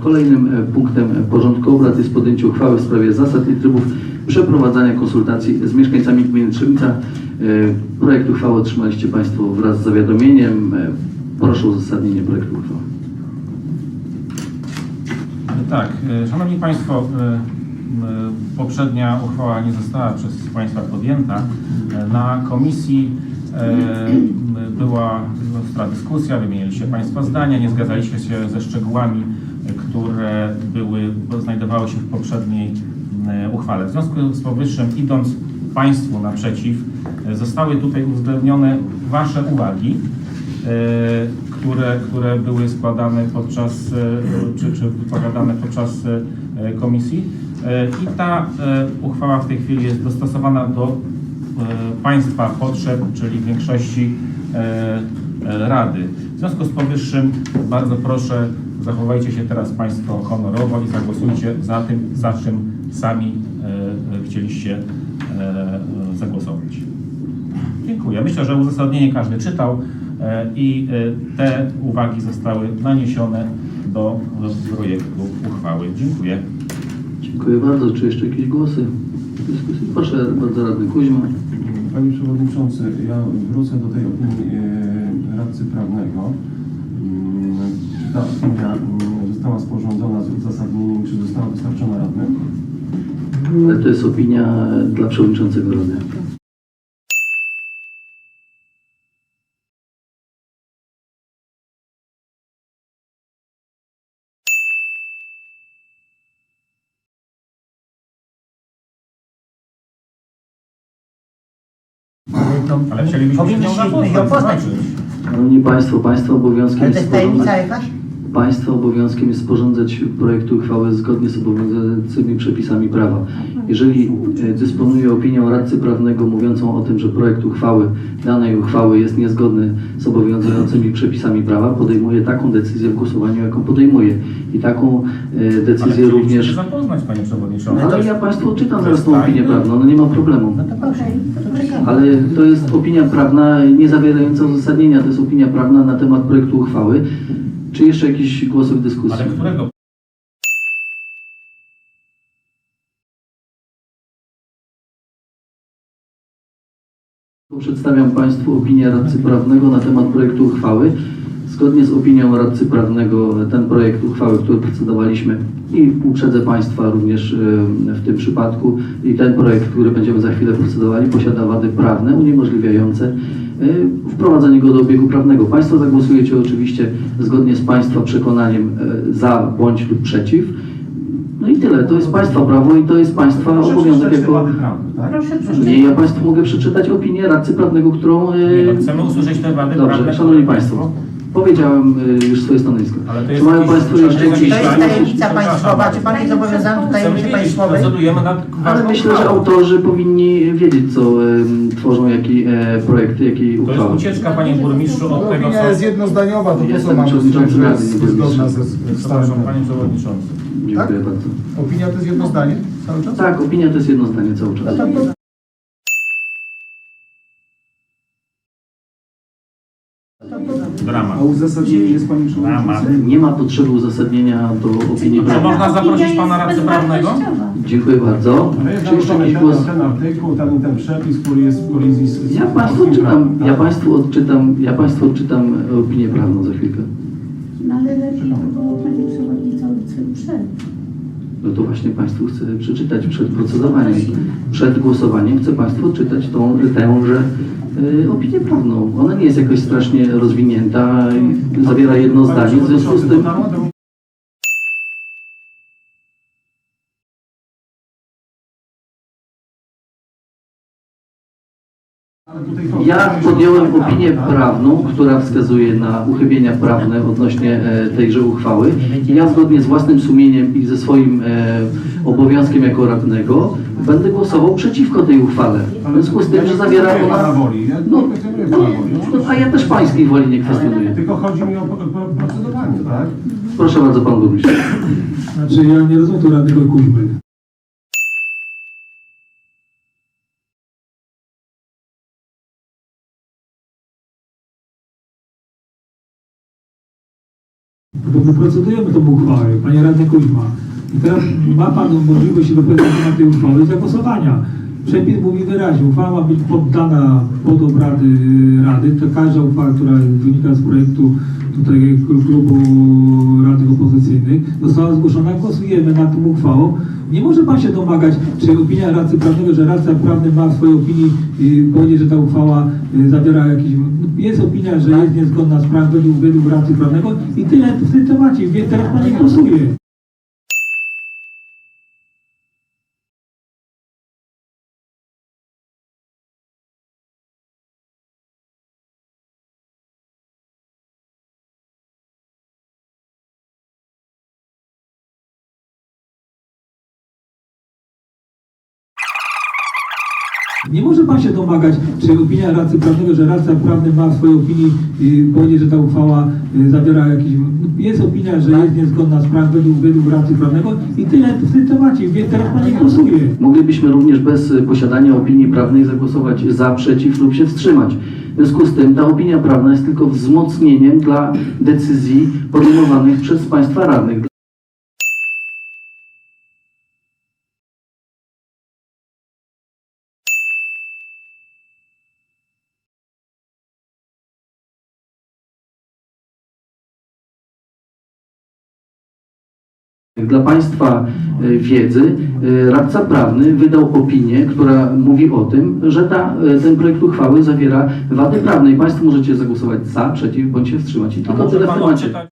Kolejnym e, punktem porządku obrad jest podjęcie uchwały w sprawie zasad i trybów przeprowadzania konsultacji z mieszkańcami gminy Trzebica. E, Projekt uchwały otrzymaliście Państwo wraz z zawiadomieniem. E, Proszę o uzasadnienie projektu uchwały. Tak, e, Szanowni Państwo, e, poprzednia uchwała nie została przez Państwa podjęta. E, Na komisji e, była ostra dyskusja, wymieniliście Państwo zdania, nie zgadzaliście się ze szczegółami, e, które były, znajdowały się w poprzedniej m, uchwale. W związku z powyższym, idąc Państwu naprzeciw, e, zostały tutaj uwzględnione Wasze uwagi e, które, które były składane podczas, e, czy, czy wypowiadane podczas e, komisji. E, I ta e, uchwała w tej chwili jest dostosowana do e, Państwa potrzeb, czyli większości e, e, Rady. W związku z powyższym bardzo proszę, zachowajcie się teraz Państwo honorowo i zagłosujcie za tym, za czym sami e, e, chcieliście e, e, zagłosować. Dziękuję. Myślę, że uzasadnienie każdy czytał e, i e, te uwagi zostały naniesione do projektu uchwały. Dziękuję. Dziękuję bardzo. Czy jeszcze jakieś głosy w dyskusji? Proszę bardzo radny Kuźma. Panie Przewodniczący, ja wrócę do tej opinii e, radcy prawnego. Mm, Czy ta opinia mm, została sporządzona z uzasadnieniem, czy została dostarczona radnym? Ale to jest opinia e, dla przewodniczącego Rady. Ale chcielibyśmy się Powinniśmy zapoznać. Szanowni Państwo, Państwa obowiązkiem Ale to jest jest tajemnica sporządzać... jakaś? Państwa obowiązkiem jest sporządzać projekty uchwały zgodnie z obowiązującymi przepisami prawa. Jeżeli e, dysponuje opinią radcy prawnego mówiącą o tym, że projekt uchwały, danej uchwały jest niezgodny z obowiązującymi przepisami prawa, podejmuje taką decyzję w głosowaniu, jaką podejmuje. I taką e, decyzję również... się zapoznać, Panie Przewodniczący. Ale ja Państwu czytam zaraz tą Zostań. opinię prawną, no nie ma problemu. No to proszę. Ale to jest opinia prawna nie zawierająca uzasadnienia, to jest opinia prawna na temat projektu uchwały. Czy jeszcze jakieś głosy w dyskusji? Ale którego? Przedstawiam Państwu opinię radcy prawnego na temat projektu uchwały. Zgodnie z opinią radcy prawnego ten projekt uchwały, który procedowaliśmy i uprzedzę Państwa również e, w tym przypadku i ten projekt, który będziemy za chwilę procedowali posiada wady prawne uniemożliwiające wprowadzenie go do obiegu prawnego. Państwo zagłosujecie oczywiście zgodnie z Państwa przekonaniem e, za bądź lub przeciw. No i tyle. To jest Państwa prawo i to jest Państwa Proszę obowiązek jako... tak? Proszę przeczytać. Nie, ja Państwu mogę przeczytać opinię radcy prawnego, którą... e, Nie, no, chcemy usłyszeć te wady Dobrze, prawne. Szanowni Państwo, powiedziałem y, już swoje stanowisko. Ale to Czy jest mają jakiś- Państwo to jeszcze jest jakieś... To jest tajemnica państwowa. Czy Pan jest zobowiązany do tajemnicy państwowej? nad Ale ważną myślę, że autorzy powinni wiedzieć, co y, tworzą, jaki e, projekty, jakiej To jest uchwały. ucieczka, Panie Burmistrzu, od tego, Opinia co... jest jednozdaniowa, to po co Jestem mamy przewodniczącym że Rady, jest burmistrz. ze Przepraszam, stałym. Panie Przewodniczący. Dziękuję bardzo. Opinia to jest jedno zdanie cały czas? Tak, opinia to jest jedno zdanie cały czas. Drama. A uzasadnienie jest Panie Przewodniczący? Nie ma potrzeby uzasadnienia do opinii Czy prawnej. można zaprosić Pana radcę prawnego? Dziękuję bardzo. Czy jeszcze jakiś ten, głos? ten artykuł, ten, ten przepis, który jest w kolizji z... Ja Państwu polskim odczytam, ja tak? Państwu odczytam, ja Państwu odczytam opinię prawną za chwilkę. No ale lepiej by było, panie przewodniczący, przed. No to właśnie Państwu chcę przeczytać przed procedowaniem. Przed głosowaniem chcę Państwu odczytać tą tęże y, opinię prawną. Ona nie jest jakoś strasznie rozwinięta, zawiera jedno zdanie, w związku z tym... Przewodniczący, dotarła do Ale tutaj chodzi- Ja podjąłem opinię prawną, która wskazuje na uchybienia prawne odnośnie e, tejże uchwały. I ja zgodnie z własnym sumieniem i ze swoim e, obowiązkiem jako radnego będę głosował przeciwko tej uchwale. W związku z tym, że zawiera ona... No, no, woli. no, a ja też Pańskiej woli nie kwestionuję. Tylko chodzi mi o procedowanie, tak? Proszę bardzo, Pan Burmistrz. Znaczy ja nie rozumiem tu radnego Kuźmy. Bo my procedujemy tą uchwałę, panie radny Kuźma. I teraz ma pan możliwość wypowiedzenia na tej uchwały i zagłosowania. Przepis mówi wyraźnie, uchwała ma być poddana pod obrady Rady. To każda uchwała, która wynika z projektu tutaj klubu radnych opozycyjnych została zgłoszona. Głosujemy nad tą uchwałą. Nie może pan się domagać, czy opinia radcy prawnego, że radca prawny ma w swojej opinii y, powiedzieć, że ta uchwała y, zawiera jakiś... Jest opinia, że jest niezgodna z prawem według, radcy prawnego i tyle w tym temacie. Teraz pan nie głosuje. Nie może pan się domagać, czy opinia radcy prawnego, że radca prawny ma w swojej opinii y, powiedzieć, że ta uchwała y, zawiera jakiś... Jest opinia, że jest niezgodna z prawem według, według radcy prawnego i tyle w tym temacie. Wie- Teraz pan nie głosuje. Moglibyśmy również bez y, posiadania opinii prawnej zagłosować za, przeciw lub się wstrzymać. W związku z tym ta opinia prawna jest tylko wzmocnieniem dla decyzji podejmowanych przez państwa radnych. Dla Państwa y, wiedzy, y, radca prawny wydał opinię, która mówi o tym, że ta, y, ten projekt uchwały zawiera wady prawne i Państwo możecie zagłosować za, przeciw bądź się wstrzymać. I tylko tyle w temacie.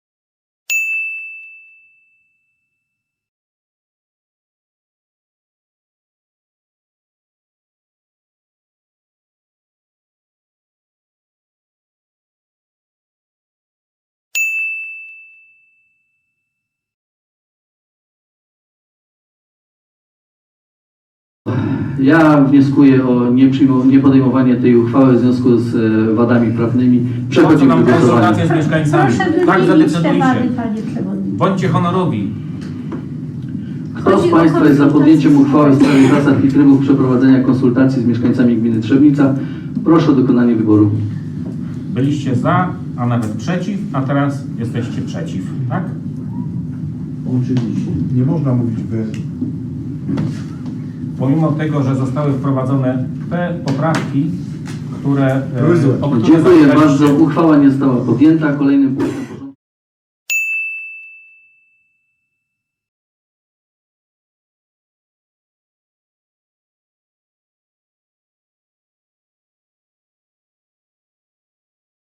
Ja wnioskuję o niepodejmowanie tej uchwały w związku z e, wadami prawnymi. Przechodzimy nam do głosowania. konsultacje z mieszkańcami? Proszę Tak wymienić te wady, zadecydujcie. panie przewodniczący. Bądźcie honorowi. Kto z Chodzi o Państwa jest za konsultacje podjęciem uchwały w sprawie zasad i trybów przeprowadzenia konsultacji z mieszkańcami gminy Trzebnica? Proszę o dokonanie wyboru. Byliście za, a nawet przeciw, a teraz jesteście przeciw, tak? Nie można mówić wy. Pomimo tego, że zostały wprowadzone te poprawki, które, e, o które Dziękuję bardzo. Uchwała nie została podjęta. Kolejnym punktem